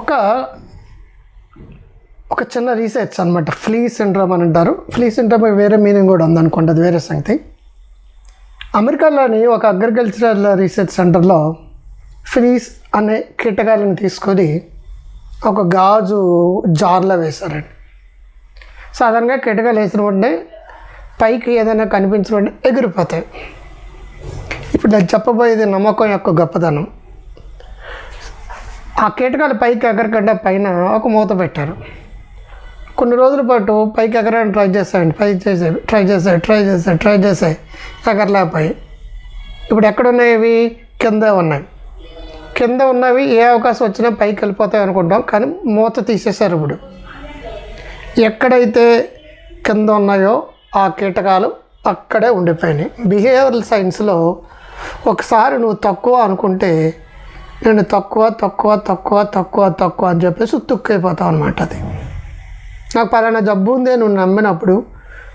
ఒక ఒక చిన్న రీసెర్చ్ అనమాట ఫ్లీ సిండ్రోమ్ అని అంటారు. ఫ్లీ సిండ్రోమ్ వేరే మీనింగ్ కూడా ఉందనుకోండి అది వేరే సంగతి. అమెరికాలోని ఒక అగ్రికల్చరల్ రీసెర్చ్ సెంటర్లో ఫ్లీస్ అనే కీటకాలను తీసుకొని ఒక గాజు జార్లో వేశారండి. సాధారణంగా కీటకాలు వేసిన వెంటనే పైకి ఏదైనా కనిపించిన వెంటనే ఎగిరిపోతాయి. ఇప్పుడు నేను చెప్పబోయేది నమ్మకం యొక్క గొప్పదనం ఆ కీటకాలు పైకి ఎగరకుండా పైన ఒక మూత పెట్టారు. కొన్ని రోజుల పాటు పైకి ఎగరని ట్రై చేశాయండి. పైకి చేసాయి ట్రై చేసాయి ట్రై చేసాయి ట్రై చేసాయి ఎగరలేకపోయి ఇప్పుడు ఎక్కడ ఉన్నాయి కింద ఉన్నాయి. కింద ఉన్నవి ఏ అవకాశం వచ్చినా పైకి వెళ్ళిపోతాయి అనుకుంటాం కానీ మూత తీసేశారు ఇప్పుడు. ఎక్కడైతే కింద ఉన్నాయో ఆ కీటకాలు అక్కడే ఉండిపోయినాయి. బిహేవియరల్ సైన్స్లో ఒకసారి నువ్వు తక్కువ అనుకుంటే నేను తక్కువ తక్కువ తక్కువ తక్కువ తక్కువ అని చెప్పేసి తుక్కైపోతావు అనమాట అది. నాకు పలానా జబ్బు ఉంది నువ్వు నమ్మినప్పుడు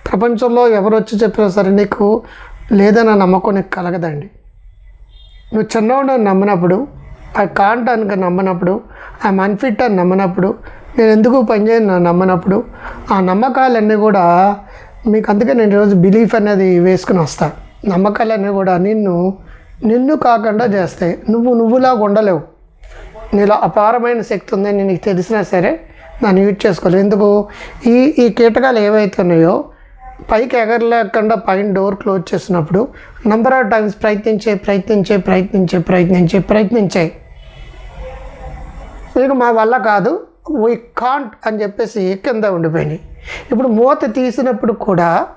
ప్రపంచంలో ఎవరు వచ్చి చెప్పినా సరే నీకు లేదన్న నమ్మకం నీకు కలగదండి. నువ్వు చిన్నవాడిని నమ్మినప్పుడు ఆ కాంట్ అని నమ్మినప్పుడు ఆ అన్ఫిట్ అని నమ్మినప్పుడు నేను ఎందుకు పనిచేయను నమ్మినప్పుడు ఆ నమ్మకాలన్నీ కూడా మీకు అందుకే నేను ఈరోజు బిలీఫ్ అనేది వేసుకుని వస్తాను నమ్మకాలన్నీ కూడా నిన్ను నిన్ను కాకుండా చేస్తాయి. నువ్వు నువ్వులాగా ఉండలేవు నీలో అపారమైన శక్తి ఉందని నీకు తెలిసినా సరే దాన్ని యూజ్ చేసుకోలేదు. ఎందుకు? ఈ ఈ కీటకాలు ఏవైతే ఉన్నాయో పైకి ఎగరలేకుండా పైన డోర్ క్లోజ్ చేసినప్పుడు నంబర్ ఆఫ్ టైమ్స్ ప్రయత్నించే ప్రయత్నించే ప్రయత్నించే ప్రయత్నించే ప్రయత్నించే. ఇక మా వల్ల కాదు. వీ కాంట్ అని చెప్పేసి కింద ఉండిపోయినాయి. ఇప్పుడు మూత తీసినప్పుడు కూడా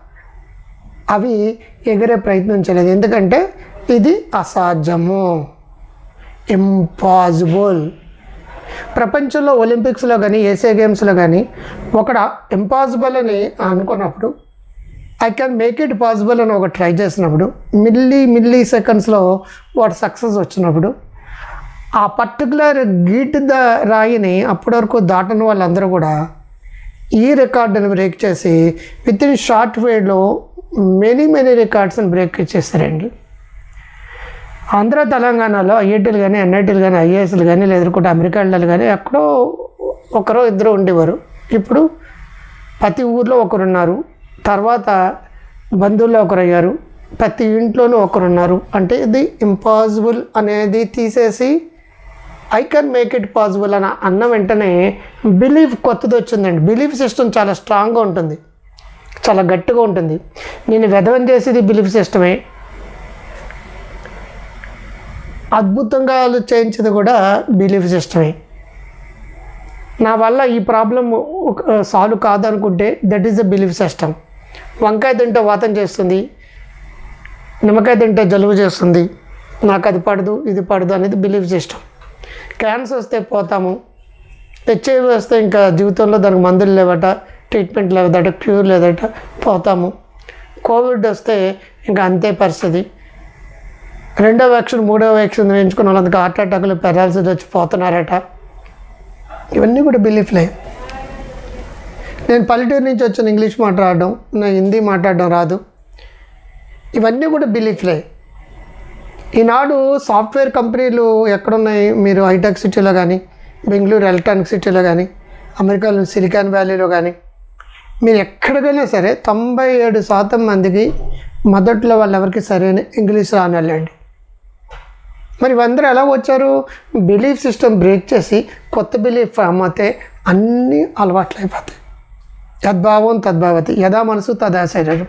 అవి ఎగిరే ప్రయత్నం చేయలేదు. ఎందుకంటే ఇది అసాధ్యము. ఇంపాసిబుల్ ప్రపంచంలో ఒలింపిక్స్లో కానీ ఏషియా గేమ్స్లో కానీ ఒకడ ఇంపాసిబుల్ అని అనుకున్నప్పుడు I can make it possible అని ఒక ట్రై చేసినప్పుడు మిల్లీ మిల్లీ సెకండ్స్లో వాడు సక్సెస్ వచ్చినప్పుడు ఆ పర్టికులర్ గీట్ ద రాయిని అప్పటి వరకు దాటని వాళ్ళందరూ కూడా ఈ రికార్డుని బ్రేక్ చేసి విత్ ఇన్ షార్ట్ వేలో మెనీ మెనీ రికార్డ్స్ని బ్రేక్ చేశారండి. ఆంధ్ర తెలంగాణలో ఐఐటీలు కానీ ఎన్ఐటీలు కానీ ఐఏఎస్లు కానీ లేదంటే అమెరికా వెళ్ళాలి కానీ ఎక్కడో ఒకరో ఇద్దరు ఉండేవారు. ఇప్పుడు ప్రతి ఊర్లో ఒకరున్నారు. తర్వాత బంధువుల్లో ఒకరు అయ్యారు ప్రతి ఇంట్లోనూ ఒకరున్నారు. అంటే ఇది ఇంపాసిబుల్ అనేది తీసేసి I can make it possible అని అన్న వెంటనే బిలీఫ్ కొత్తది వచ్చిందండి. బిలీఫ్ సిస్టమ్ చాలా స్ట్రాంగ్గా ఉంటుంది. చాలా గట్టిగా ఉంటుంది. నేను వెధవం చేసేది బిలీఫ్ సిస్టమే. అద్భుతంగా చేయించేది కూడా బిలీఫ్ సిస్టమే. నా వల్ల ఈ problem solve కాదనుకుంటే that is the belief system వంకాయ తింటే వాతం చేస్తుంది నిమ్మకాయ తింటే జలుబు చేస్తుంది నాకు అది పడదు ఇది పడదు అనేది బిలీఫ్ సిస్టమ్ క్యాన్సర్ వస్తే పోతాము హెచ్ఐవి వస్తే ఇంకా జీవితంలో దానికి మందులు లేవట ట్రీట్మెంట్ లేదట క్యూర్ లేదట పోతాము. కోవిడ్ వస్తే ఇంకా అంతే పరిస్థితి. రెండో వ్యాక్సిన్ మూడో వ్యాక్సిన్ వేయించుకున్న వాళ్ళందుకు హార్ట్ అటాక్లు పెరాలసిస్ వచ్చి పోతున్నారట. ఇవన్నీ కూడా బిలీఫ్లే నేను పల్లెటూరు నుంచి వచ్చిన ఇంగ్లీష్ మాట్లాడడం నా హిందీ మాట్లాడడం రాదు. ఇవన్నీ కూడా బిలీఫ్లే ఈనాడు సాఫ్ట్వేర్ కంపెనీలు ఎక్కడున్నాయి? మీరు హైటెక్ సిటీలో కానీ బెంగళూరు ఎలక్ట్రానిక్ సిటీలో కానీ అమెరికాలో సిలికాన్ వ్యాలీలో కానీ మీరు ఎక్కడికైనా సరే తొంభై ఏడు శాతం మందికి మొదట్లో వాళ్ళు ఎవరికి సరైన ఇంగ్లీష్ రానండి మరి అందరూ ఎలా వచ్చారు? బిలీఫ్ సిస్టమ్ బ్రేక్ చేసి కొత్త బిలీఫ్ ఫామ్ అయితే అన్నీ అలవాట్లు అయిపోతాయి యద్భావం తద్భావతి. యథా మనసు తదా శరీరం.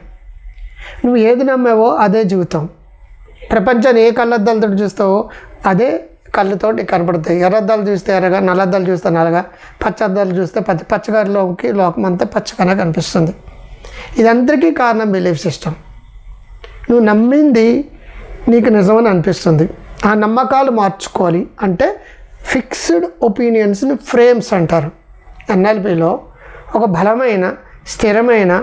నువ్వు ఏది నమ్మావో అదే జీవితం. ప్రపంచాన్ని ఏ కళ్ళద్దాలతో చూస్తావో అదే కళ్ళతోటి కనపడతాయి. ఎర్రద్దాలు చూస్తే ఎర్రగా నల్లద్దాలు చూస్తే నల్లగా పచ్చద్దాలు చూస్తే పచ్చ పచ్చగారిలోకి లోకం అంతా పచ్చగానే కనిపిస్తుంది. ఇదంతరికీ కారణం బిలీఫ్ సిస్టమ్. నువ్వు నమ్మింది నీకు నిజమని అనిపిస్తుంది. ఆ నమ్మకాలు మార్చుకోవాలి. అంటే ఫిక్స్డ్ ఒపీనియన్స్ని ఫ్రేమ్స్ అంటారు. ఎన్ఎల్పిలో ఒక బలమైన స్థిరమైన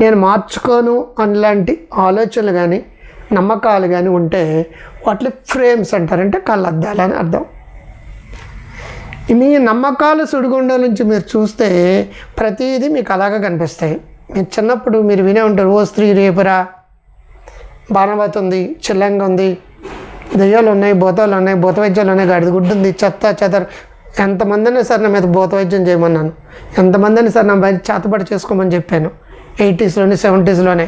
నేను మార్చుకోను అనలాంటి ఆలోచనలు కానీ నమ్మకాలు కానీ ఉంటే వాటిని ఫ్రేమ్స్ అంటారు. అంటే కళ్ళద్దాలు అని అర్థం. మీ నమ్మకాలు సుడిగుండ నుంచి మీరు చూస్తే ప్రతిదీ మీకు అలాగా కనిపిస్తాయి. మీరు చిన్నప్పుడు మీరు వినే ఉంటారు ఓ స్త్రీ రేపురా బాణవతి ఉంది చిల్లంగా ఉంది దెయ్యాలు ఉన్నాయి భూతాలు ఉన్నాయి భూత వైద్యాలు ఉన్నాయి గడిది గుడ్డు ఉంది చెత్త చెదర. ఎంతమందిని సార్ నా మీద భూత వైద్యం చేయమన్నాను? ఎంతమందిని సార్ నా బయట చేతబడి చేసుకోమని చెప్పాను? ఎయిటీస్లోనే సెవెంటీస్లోనే.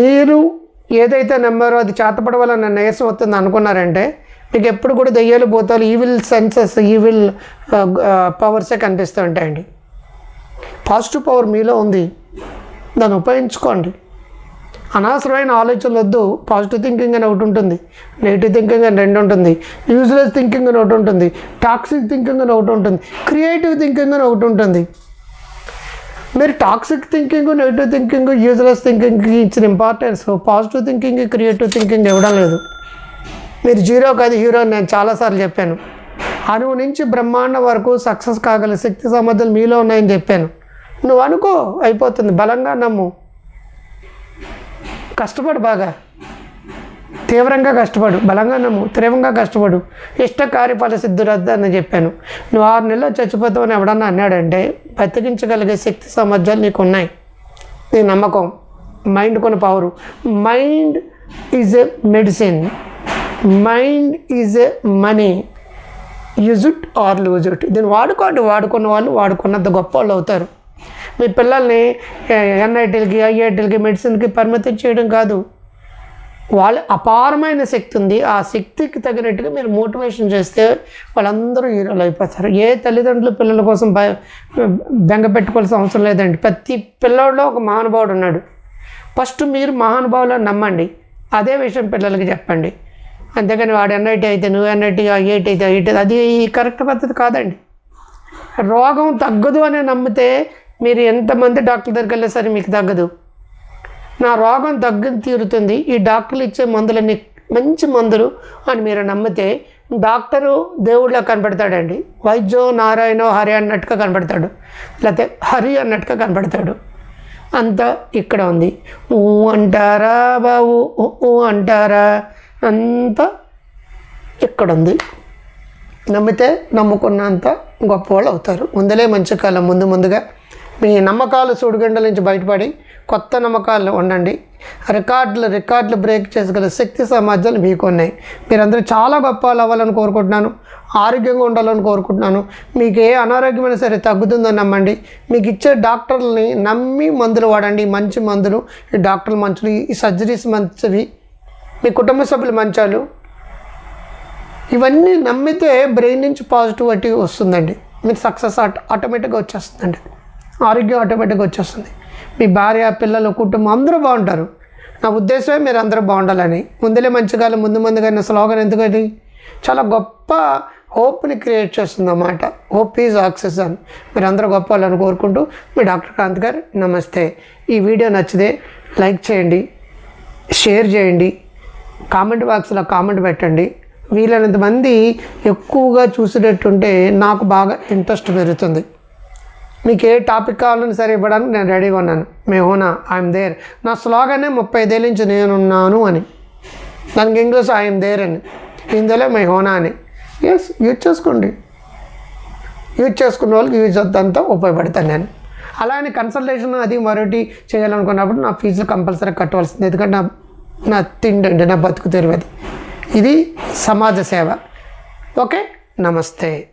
మీరు ఏదైతే నమ్మారో అది చేతపడ వల్ల నన్ను నీరసం వస్తుంది అనుకున్నారంటే మీకు ఎప్పుడు కూడా దయ్యాలు భూతాలు ఈవిల్ సెన్సెస్ ఈవిల్ పవర్సే కనిపిస్తూ ఉంటాయండి. పాజిటివ్ పవర్ మీలో ఉంది. దాన్ని ఉపయోగించుకోండి. అనవసరమైన ఆలోచనలు వద్దు. పాజిటివ్ థింకింగ్ అని ఒకటి ఉంటుంది. నెగిటివ్ థింకింగ్ అని రెండు ఉంటుంది. యూజ్లెస్ థింకింగ్ అని ఒకటి ఉంటుంది. టాక్సిక్ థింకింగ్ అని ఒకటి ఉంటుంది. క్రియేటివ్ థింకింగ్ అని ఒకటి ఉంటుంది. మీరు toxic thinking negative thinking useless థింకింగ్కి ఇచ్చిన importance positive thinking creative thinking ఇవ్వడం లేదు. మీరు జీరో కాదు హీరో అని నేను చాలాసార్లు చెప్పాను. అణువు నుంచి బ్రహ్మాండం వరకు సక్సెస్ కాగల శక్తి సామర్థ్యాలు మీలో ఉన్నాయని చెప్పాను. నువ్వు అనుకో అయిపోతుంది. బలంగా నమ్ము. కష్టపడు బాగా. తీవ్రంగా కష్టపడు బలంగా నమ్ము తీవ్రంగా కష్టపడు. ఇష్ట కార్యఫల సిద్ధురద్దు అని చెప్పాను. నువ్వు ఆరు నెలలు చచ్చిపోతావు అని ఎవడన్నా అన్నాడంటే బతికించగలిగే శక్తి సామర్థ్యాలు నీకు ఉన్నాయి నీ నమ్మకం మైండ్ కొన్ని power. Mind is a medicine. Mind is a money. Use it or lose it. దీన్ని వాడుకోండి వాడుకున్న వాళ్ళు వాడుకున్నంత గొప్ప వాళ్ళు అవుతారు. మీ పిల్లల్ని ఎన్ఐటీలకి ఐఐటీలకి మెడిసిన్కి పరిమితం చేయడం కాదు. వాళ్ళ అపారమైన శక్తి ఉంది. ఆ శక్తికి తగినట్టుగా మీరు మోటివేషన్ చేస్తే వాళ్ళందరూ హీరోలు అయిపోతారు. ఏ తల్లిదండ్రులు పిల్లల కోసం భయ బెంగ పెట్టుకోవాల్సిన అవసరం లేదండి. ప్రతి పిల్లోడిలో ఒక మహానుభావుడు ఉన్నాడు. ఫస్ట్ మీరు మహానుభావులను నమ్మండి. అదే విషయం పిల్లలకి చెప్పండి. అంతేగాని వాడు ఎన్ఐటీ అయితే నువ్వు ఎన్ఐటీ ఐఐటీ అయితే ఐఐటీ అది కరెక్ట్ పద్ధతి కాదండి. రోగం తగ్గదు అని నమ్మితే మీరు ఎంతమంది డాక్టర్ దగ్గరికి వెళ్ళినా సరే మీకు తగ్గదు. నా రోగం తగ్గి తీరుతుంది. ఈ డాక్టర్లు ఇచ్చే మందులన్నీ మంచి మందులు అని మీరు నమ్మితే డాక్టరు దేవుళ్ళ కనపడతాడండి. వైద్యో నారాయణో హరి అన్నట్టుగా కనపడతాడు. లేకపోతే హరి అన్నట్టుగా కనపడతాడు. అంతా ఇక్కడ ఉంది. ఊ అంటారా బాబు ఊ ఊ అంటారా? అంతా ఇక్కడ ఉంది. నమ్మితే నమ్ముకున్నంత గొప్పవాళ్ళు అవుతారు. ముందలే మంచి కాలం. ముందు ముందుగా మీ నమ్మకాలు సూడిగండల నుంచి బయటపడి కొత్త నమ్మకాలు ఉండండి. రికార్డులు రికార్డులు బ్రేక్ చేసుకునే శక్తి సామర్థ్యాలు మీకు ఉన్నాయి మీరందరూ చాలా గొప్ప అవ్వాలని కోరుకుంటున్నాను. ఆరోగ్యంగా ఉండాలని కోరుకుంటున్నాను. మీకు ఏ అనారోగ్యమైనా సరే తగ్గుతుందని నమ్మండి. మీకు ఇచ్చే డాక్టర్లని నమ్మి మందులు వాడండి. మంచి మందులు ఈ డాక్టర్లు మంచులు ఈ సర్జరీస్ మంచివి. మీ కుటుంబ సభ్యులు మంచాలు. ఇవన్నీ నమ్మితే బ్రెయిన్ నుంచి పాజిటివిటీ వస్తుందండి. మీరు సక్సెస్ ఆటోమేటిక్గా వచ్చేస్తుందండి. ఆరోగ్యం ఆటోమేటిక్గా వచ్చేస్తుంది. మీ భార్య పిల్లలు కుటుంబం అందరూ బాగుంటారు. నా ఉద్దేశమే మీరు అందరూ బాగుండాలని. ముందులే మంచిగా ముందు ముందుగా నా స్లోగన్ ఎందుకని చాలా గొప్ప హోప్ని క్రియేట్ చేస్తుంది అన్నమాట. హోప్ ఈజ్ ఆక్సిజన్ మీరు అందరూ గొప్ప వాళ్ళని కోరుకుంటూ మీ డాక్టర్ కాంత్ గారు నమస్తే. ఈ వీడియో నచ్చితే లైక్ చేయండి షేర్ చేయండి కామెంట్ బాక్స్లో కామెంట్ పెట్టండి. వీలైనంత మంది ఎక్కువగా చూసేటట్టుంటే నాకు బాగా ఇంట్రెస్ట్ పెరుగుతుంది. మీకు ఏ టాపిక్ కావాలని సరే ఇవ్వడానికి నేను రెడీగా ఉన్నాను. మేహోనా ఐఎమ్ దేర్ నా స్లోగనే ముప్పై ఐదేళ్ళ నుంచి నేనున్నాను అని. దానికి ఇంగ్లీష్ ఐఎమ్ దేర్ అని. హిందీలో మేహోనా అని. ఎస్ యూజ్ చేసుకోండి. యూజ్ చేసుకున్న వాళ్ళకి యూజ్ అంతా ఉపయోగపడతాను నేను. అలా అని కన్సల్టేషన్ అది మరొకటి చేయాలనుకున్నప్పుడు నా ఫీజులు కంపల్సరీ కట్టవలసింది. ఎందుకంటే నా నా తిండి అండి నా బతుకు తెరువది. ఇది సమాజ సేవ. ఓకే నమస్తే.